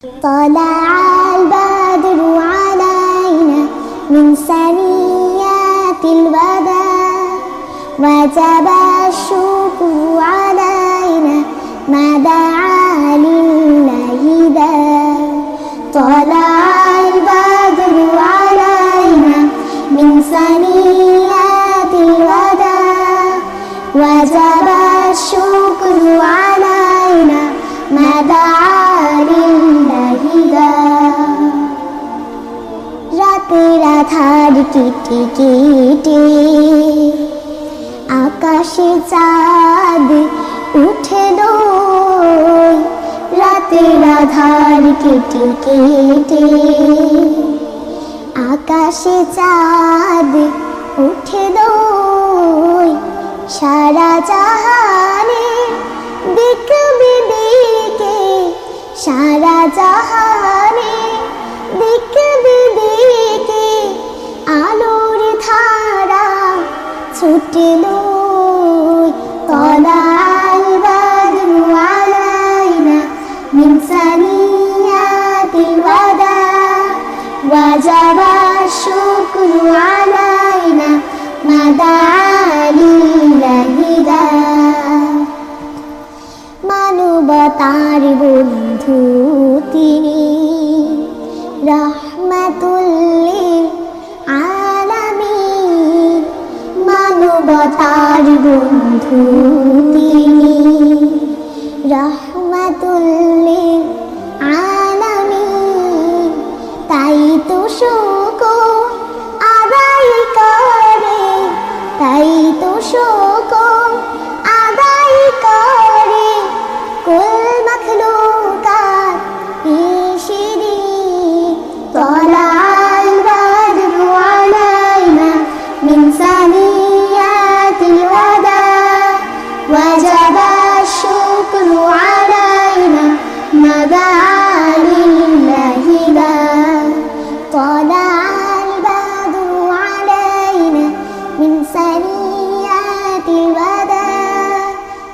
طلع البدر علينا من ثنيات الوداع وجب الشكر علينا ما دعا لله داع طلع আধার কেটে কেটে আকাশে চাঁদ উঠে দোয় রাতের আধার কেটে কেটে আকাশে চাঁদ উঠে দোয় সারা জাহানে দিক বিদিকে সারা জাহানে দিক ছুটল তলাল বাদরু আলাইনা মিন সানিয়াতিল ওয়াদা وجب الشكر علينا ما دعا لله মানবতার বন্ধু তিনি মানবতার বন্ধু তিনি। রহমাতুল্লিল আলামি তাই তো শোক আদায় করে তাই তো শোক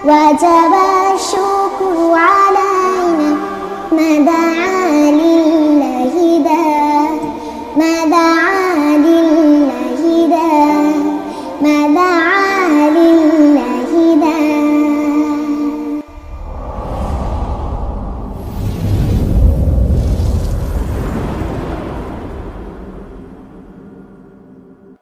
وجب الشكر علينا ما دعا